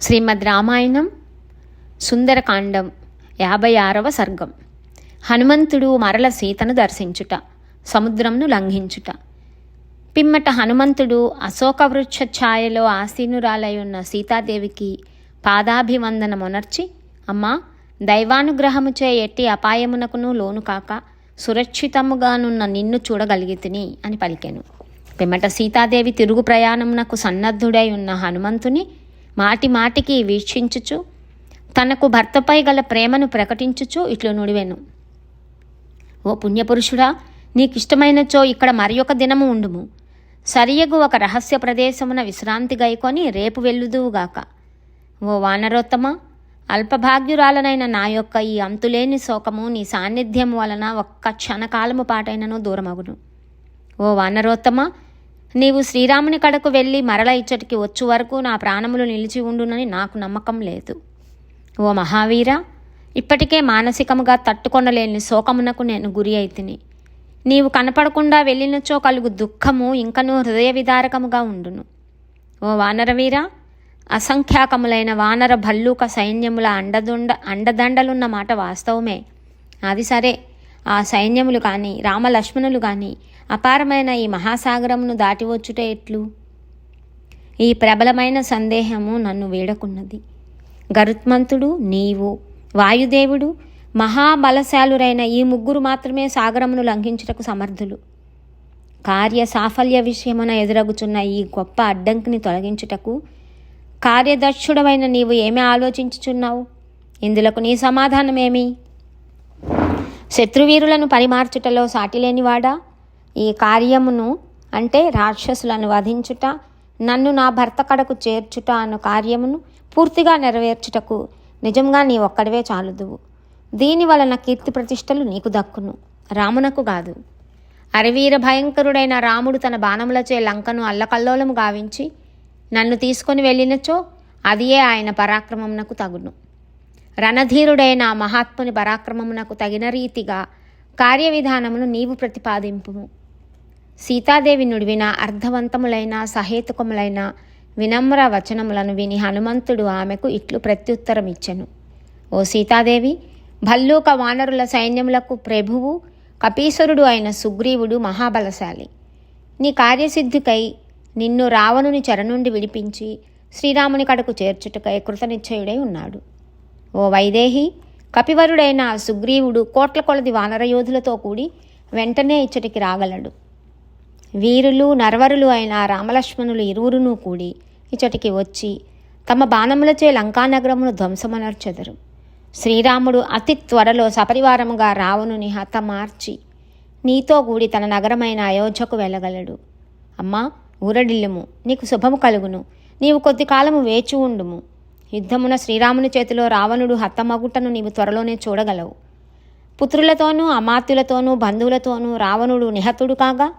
శ్రీమద్ రామాయణం సుందరకాండం యాభై ఆరవ సర్గం. హనుమంతుడు మరల సీతను దర్శించుట సముద్రంను లంఘించుట. పిమ్మట హనుమంతుడు అశోక వృక్ష ఛాయలో ఆసీనురాలై ఉన్న సీతాదేవికి పాదాభివందనమునర్చి అమ్మా దైవానుగ్రహముచే ఎట్టి అపాయమునకును లోను కాక సురక్షితముగానున్న నిన్ను చూడగలిగితిని అని పలికెను. పిమ్మట సీతాదేవి తిరుగు ప్రయాణమునకు సన్నద్ధుడై ఉన్న హనుమంతుని మాటి మాటికి వీక్షించుచు తనకు భర్తపై గల ప్రేమను ప్రకటించుచు ఇట్లు నుడివెను. ఓ పుణ్యపురుషుడా నీకిష్టమైనచో ఇక్కడ మరి ఒక దినము ఉండుము. సరియగు ఒక రహస్య ప్రదేశమున విశ్రాంతి గైకొని రేపు వెళ్ళుదువుగాక ఓ వానరోత్తమ అల్పభాగ్యురాలనైన నా యొక్క ఈ అంతులేని శోకము నీ సాన్నిధ్యం వలన ఒక్క క్షణకాలము పాటైనను దూరమగును. ఓ వానరోత్తమ నీవు శ్రీరాముని కడకు వెళ్ళి మరల ఇచ్చటికి వచ్చు వరకు నా ప్రాణములు నిలిచి ఉండునని నాకు నమ్మకం లేదు. ఓ మహావీర ఇప్పటికే మానసికముగా తట్టుకొనలేని శోకమునకు నేను గురి అయితిని. నీవు కనపడకుండా వెళ్ళినచో కలుగు దుఃఖము ఇంకనూ హృదయ విదారకముగా ఉండును. ఓ వానరవీర అసంఖ్యాకములైన వానర భల్లూక సైన్యముల అండదుండ అండదండలున్న మాట వాస్తవమే. అది సరే ఆ సైన్యములు కానీ రామలక్ష్మణులు కానీ అపారమైన ఈ మహాసాగరమును దాటివచ్చుట ఎట్లు? ఈ ప్రబలమైన సందేహము నన్ను వీడకున్నది. గరుత్మంతుడు నీవు వాయుదేవుడు మహాబలశాలురైన ఈ ముగ్గురు మాత్రమే సాగరమును లంఘించుటకు సమర్థులు. కార్య సాఫల్య విషయమున ఎదురగుచున్న ఈ గొప్ప అడ్డంకిని తొలగించుటకు కార్యదక్షుడమైన నీవు ఏమి ఆలోచించుచున్నావు? ఇందులకు నీ సమాధానమేమి? శత్రువీరులను పరిమార్చుటలో సాటిలేనివాడా? ఈ కార్యమును అంటే రాక్షసులను వధించుట నన్ను నా భర్త కడకు చేర్చుట అను కార్యమును పూర్తిగా నెరవేర్చుటకు నిజంగా నీ ఒక్కడివే చాలుదువు. దీని వలన కీర్తి ప్రతిష్టలు నీకు దక్కును రామునకు కాదు. అరవీర భయంకరుడైన రాముడు తన బాణములచే లంకను అల్లకల్లోలము గావించి నన్ను తీసుకొని వెళ్ళినచో అదియే ఆయన పరాక్రమమునకు తగును. రణధీరుడైన మహాత్ముని పరాక్రమమునకు తగిన రీతిగా కార్యవిధానమును నీవు ప్రతిపాదింపుము. సీతాదేవి నుడివిన అర్థవంతములైన సహేతుకములైన వినమ్ర వచనములను విని హనుమంతుడు ఆమెకు ఇట్లు ప్రత్యుత్తరం ఇచ్చెను ఓ సీతాదేవి భల్లూక వానరుల సైన్యములకు ప్రభువు కపీశ్వరుడు అయిన సుగ్రీవుడు మహాబలశాలి. నీ కార్యసిద్ధికై నిన్ను రావణుని చరణుండి విడిపించి శ్రీరాముని కడకు చేర్చుటకై కృతనిశ్చయుడై ఉన్నాడు. ఓ వైదేహి కపివరుడైన సుగ్రీవుడు కోట్ల కొలది వానరయోధులతో కూడి వెంటనే ఇచ్చటికి రాగలడు. వీరులు నరవరులు అయిన రామలక్ష్మణులు ఇరువురును కూడి ఇచ్చటికి వచ్చి తమ బాణములచే లంకానగరమును ధ్వంసమనర్చెదరు. శ్రీరాముడు అతి త్వరలో సపరివారముగా రావణుని హతమార్చి నీతో కూడి తన నగరమైన అయోధ్యకు వెళ్ళగలడు. అమ్మా ఊరడిల్లుము నీకు శుభము కలుగును. నీవు కొద్ది కాలము వేచి ఉండుము. యుద్ధమున శ్రీరాముని చేతిలో రావణుడు హతమగుటను నీవు త్వరలోనే చూడగలవు. పుత్రులతోనూ అమాత్యులతోనూ బంధువులతోనూ రావణుడు నిహతుడు కాగా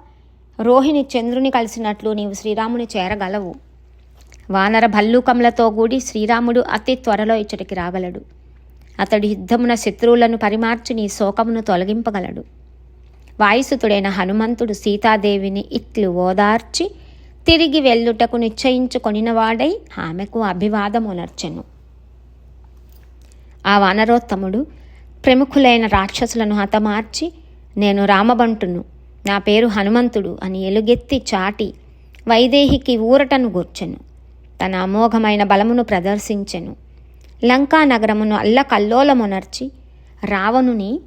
రోహిణి చంద్రుని కలిసినట్లు నీవు శ్రీరాముని చేరగలవు. వానర భల్లూకములతో కూడి శ్రీరాముడు అతి త్వరలో ఇచ్చటికి రాగలడు. అతడు యుద్ధమున శత్రువులను పరిమార్చి నీ శోకమును తొలగింపగలడు. వాయుసుతుడైన హనుమంతుడు సీతాదేవిని ఇట్లు ఓదార్చి తిరిగి వెళ్ళుటకు నిశ్చయించుకొనినవాడై ఆమెకు అభివాదమునర్చెను ఆ వానరోత్తముడు ప్రముఖులైన రాక్షసులను హతమార్చి నేను రామబంటును. నా పేరు హనుమంతుడు అని ఎలుగెత్తి చాటి వైదేహికి ఊరటను గూర్చెను. తన అమోఘమైన బలమును ప్రదర్శించెను. లంకా నగరమును అల్లకల్లోలమునర్చి రావణుని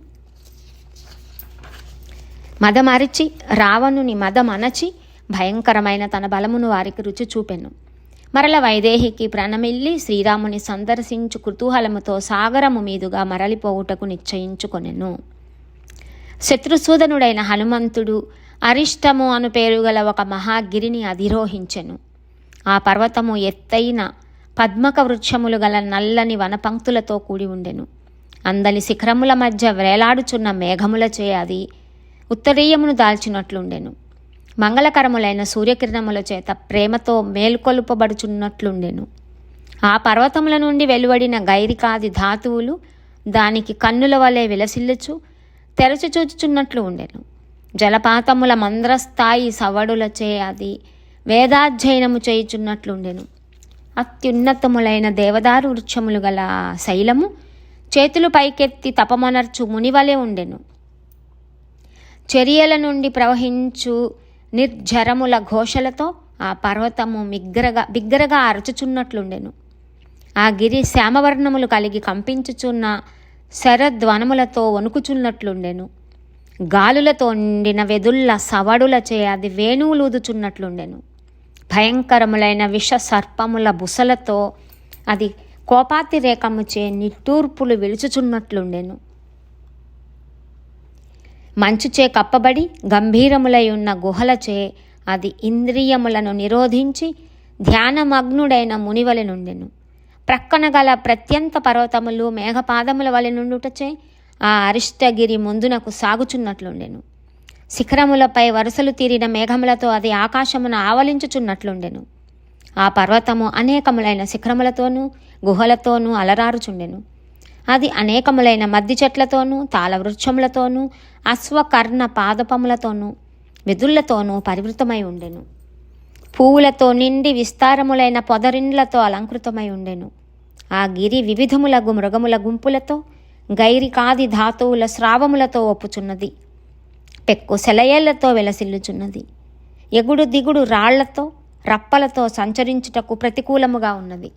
మదమరిచి రావణుని మదమనచి భయంకరమైన తన బలమును వారికి రుచి చూపెను. మరల వైదేహికి ప్రణమిల్లి శ్రీరాముని సందర్శించు కుతూహలముతో సాగరము మీదుగా మరలిపోవుటకు నిశ్చయించుకొనెను. శత్రుసూదనుడైన హనుమంతుడు అరిష్టము అను పేరు గల ఒక మహాగిరిని అధిరోహించెను. ఆ పర్వతము ఎత్తైన పద్మక వృక్షములు గల నల్లని వనపంక్తులతో కూడి ఉండెను. అందలి శిఖరముల మధ్య వేలాడుచున్న మేఘములచే అది ఉత్తరీయమును దాల్చినట్లుండెను. మంగళకరములైన సూర్యకిరణముల చేత ప్రేమతో మేల్కొలుపబడుచున్నట్లుండెను. ఆ పర్వతముల నుండి వెలువడిన గైరికాది ధాతువులు దానికి కన్నుల వలె విలసిల్లుచు తెరచి చూచుచున్నట్లు ఉండెను. జలపాతముల మంద్రస్థాయి సవడులచే అది వేదాధ్యయనము చేయుచున్నట్లుండెను అత్యున్నతములైన దేవదారు వృక్షములు గల శైలము చేతులు పైకెత్తి తపమనర్చు మునివలే ఉండెను. చర్యల నుండి ప్రవహించు నిర్జరముల ఘోషలతో ఆ పర్వతము మిగ్గరగా బిగ్గరగా అరచుచున్నట్లుండెను ఆ గిరి శ్యామవర్ణములు కలిగి కంపించుచున్న శరధ్వనములతో వణుకుచున్నట్లుండెను. గాలులతో నిండిన వెదుళ్ళ సవడులచే అది వేణువులూదుచున్నట్లుండెను. భయంకరములైన విష సర్పముల బుసలతో అది కోపాతిరేకముచే నిట్టూర్పులు విలుచుచున్నట్లుండెను మంచుచే కప్పబడి గంభీరములై ఉన్న గుహలచే అది ఇంద్రియములను నిరోధించి ధ్యానమగ్నుడైన మునివలె ఉండెను ప్రక్కన గల ప్రత్యంత పర్వతములు మేఘపాదముల వలె నుండుటచే ఆ అరిష్టగిరి ముందునకు సాగుచున్నట్లుండెను. శిఖరములపై వరుసలు తీరిన మేఘములతో అది ఆకాశమును ఆవలించుచున్నట్లుండెను. ఆ పర్వతము అనేకములైన శిఖరములతోనూ గుహలతోనూ అలరారుచుండెను. అది అనేకములైన మద్ది చెట్లతోనూ తాళవృక్షములతోనూ అశ్వకర్ణ పాదపములతోనూ వెదుళ్ళతోనూ పరివృతమై ఉండెను. పువ్వులతో నిండి విస్తారములైన పొదరిండ్లతో అలంకృతమై ఉండెను. ఆ గిరి వివిధములగు మృగముల గుంపులతో గైరికాది ధాతువుల స్రావములతో ఒప్పుచున్నది. పెక్కు సెలయేళ్ళతో వెలసిల్లుచున్నది. ఎగుడు దిగుడు రాళ్ళతో రప్పలతో సంచరించుటకు ప్రతికూలముగా ఉన్నది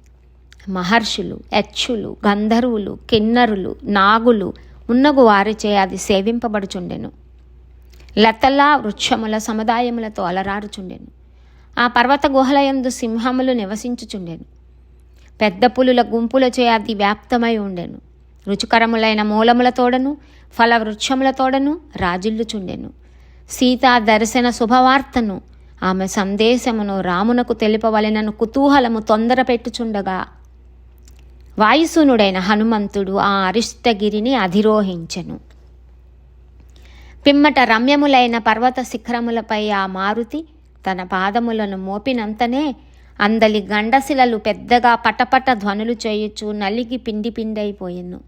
మహర్షులు యక్షులు గంధర్వులు కిన్నరులు నాగులు ఉన్నగు వారిచే అది సేవింపబడుచుండెను. లతలా వృక్షముల సముదాయములతో అలరారుచుండెను. ఆ పర్వత గుహలయందు సింహములు నివసించుచుండెను. పెద్ద పులుల గుంపులచే అది వ్యాప్తమై ఉండెను. రుచికరములైన మూలములతోడను ఫల వృక్షములతోడను రాజిల్లుచుండెను. సీతా దర్శన శుభవార్తను ఆమె సందేశమును రామునకు తెలుపవలెనను కుతూహలము తొందర పెట్టుచుండగా వాయుసూనుడైన హనుమంతుడు ఆ అరిష్టగిరిని అధిరోహించెను. పిమ్మట రమ్యములైన పర్వత శిఖరములపై ఆ మారుతి తన పాదములను మోపినంతనే అందలి గండశిలలు పెద్దగా పటపట ధ్వనులు చేయుచు నలిగి పిండి పిండైపోయెను.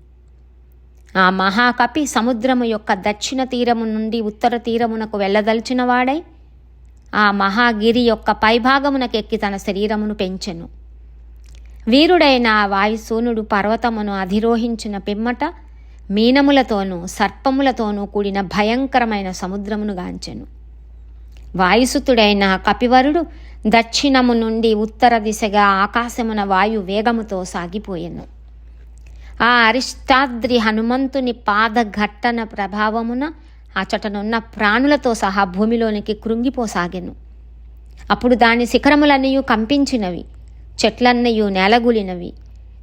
ఆ మహాకపి సముద్రము యొక్క దక్షిణ తీరము నుండి ఉత్తర తీరమునకు వెళ్ళదలిచిన వాడై ఆ మహాగిరి యొక్క పైభాగమునకెక్కి తన శరీరమును పెంచెను. వీరుడైన ఆ వాయుసూనుడు పర్వతమును అధిరోహించిన పిమ్మట మీనములతోనూ సర్పములతోనూ కూడిన భయంకరమైన సముద్రమును గాంచెను. వాయుసుతుడైన కపివరుడు దక్షిణము నుండి ఉత్తర దిశగా ఆకాశమున వాయు వేగముతో సాగిపోయెను. ఆ అరిష్టాద్రి హనుమంతుని పాదఘట్టన ప్రభావమున అచటనున్న ప్రాణులతో సహా భూమిలోనికి కృంగిపోసాగెను. అప్పుడు దాని శిఖరములన్నీ కంపించినవి చెట్లన్నయు నేలగులినవి.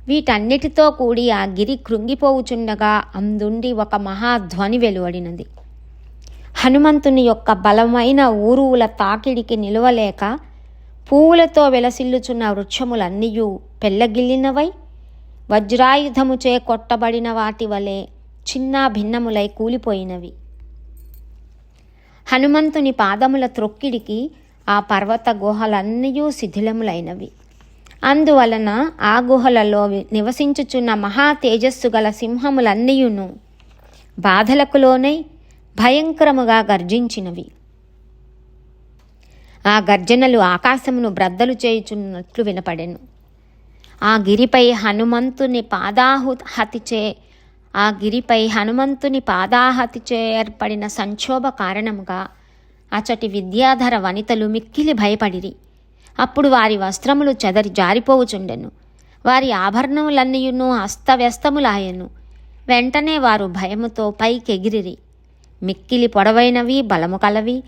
వీటన్నిటితో కూడి ఆ గిరి కృంగిపోవుచుండగా అందుండి ఒక మహాధ్వని వెలువడినది. హనుమంతుని యొక్క బలమైన ఊరువుల తాకిడికి నిలువలేక పువ్వులతో వెలసిల్లుచున్న వృక్షములన్నీయు పెళ్ళగిల్లినవై వజ్రాయుధముచే కొట్టబడిన వాటి వలె చిన్న భిన్నములై కూలిపోయినవి. హనుమంతుని పాదముల త్రొక్కిడికి ఆ పర్వత గుహలన్నయూ శిథిలములైనవి. అందువలన ఆ గుహలలో నివసించుచున్న మహా తేజస్సు గల సింహములన్నీయును బాధలకు లోనై భయంకరముగా గర్జించినవి. ఆ గర్జనలు ఆకాశమును బ్రద్దలు చేయుచున్నట్లు వినపడెను. ఆ గిరిపై హనుమంతుని పాదాహుహతిచే ఆ గిరిపై హనుమంతుని పాదాహతిచే ఏర్పడిన సంక్షోభ కారణముగా అచటి విద్యాధర వనితలు మిక్కిలి భయపడిరి. అప్పుడు వారి వస్త్రములు చెదరి జారిపోవుచుండెను. వారి ఆభరణములన్నీయును అస్తవ్యస్తములాయెను. వెంటనే వారు భయముతో పైకెగిరిరి. మిక్కిలి పొడవైనవి బలము కలవి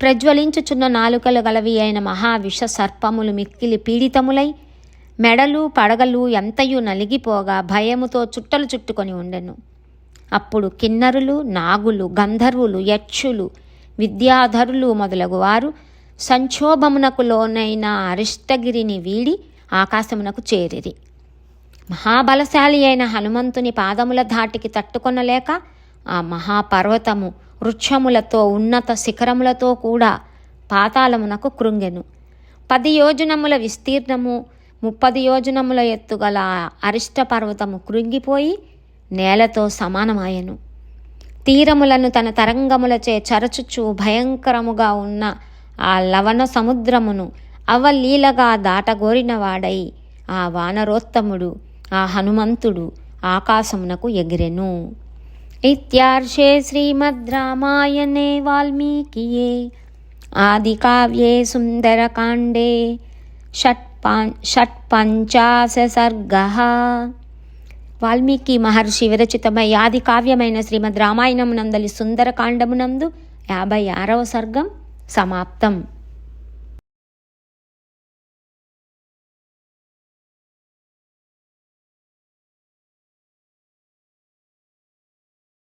ప్రజ్వలించుచున్న నాలుకలు గలవి అయిన మహావిష సర్పములు మిక్కిలి పీడితములై మెడలు పడగలు ఎంతయు నలిగిపోగా భయముతో చుట్టలు చుట్టుకొని ఉండెను. అప్పుడు కిన్నరులు నాగులు గంధర్వులు యక్షులు విద్యాధరులు మొదలగు వారు సంక్షోభమునకు లోనైన అరిష్టగిరిని వీడి ఆకాశమునకు చేరిరి. మహాబలశాలి అయిన హనుమంతుని పాదముల ధాటికి తట్టుకొనలేక ఆ మహాపర్వతము వృక్షములతో ఉన్నత శిఖరములతో కూడా పాతాళమునకు కృంగెను. పది యోజనముల విస్తీర్ణము ముప్పది యోజనముల ఎత్తుగల అరిష్ట పర్వతము కృంగిపోయి నేలతో సమానమాయెను. తీరములను తన తరంగములచే చరచుచు భయంకరముగా ఉన్న ఆ లవణ సముద్రమును అవలీలగా దాటగోరినవాడై ఆ వానరోత్తముడు ఆ హనుమంతుడు ఆకాశమునకు ఎగిరెను. ఇత్యార్షే శ్రీమద్ రామాయణే వాల్మీకియే ఆదికావ్యే సుందరకాండే షట్పా షట్పంచాశ సర్గ వాల్మీకి మహర్షి విరచితమై ఆది కావ్యమైన శ్రీమద్ రామాయణమునందలి సుందరకాండమునందు యాభై ఆరవ సర్గం సమాప్తం.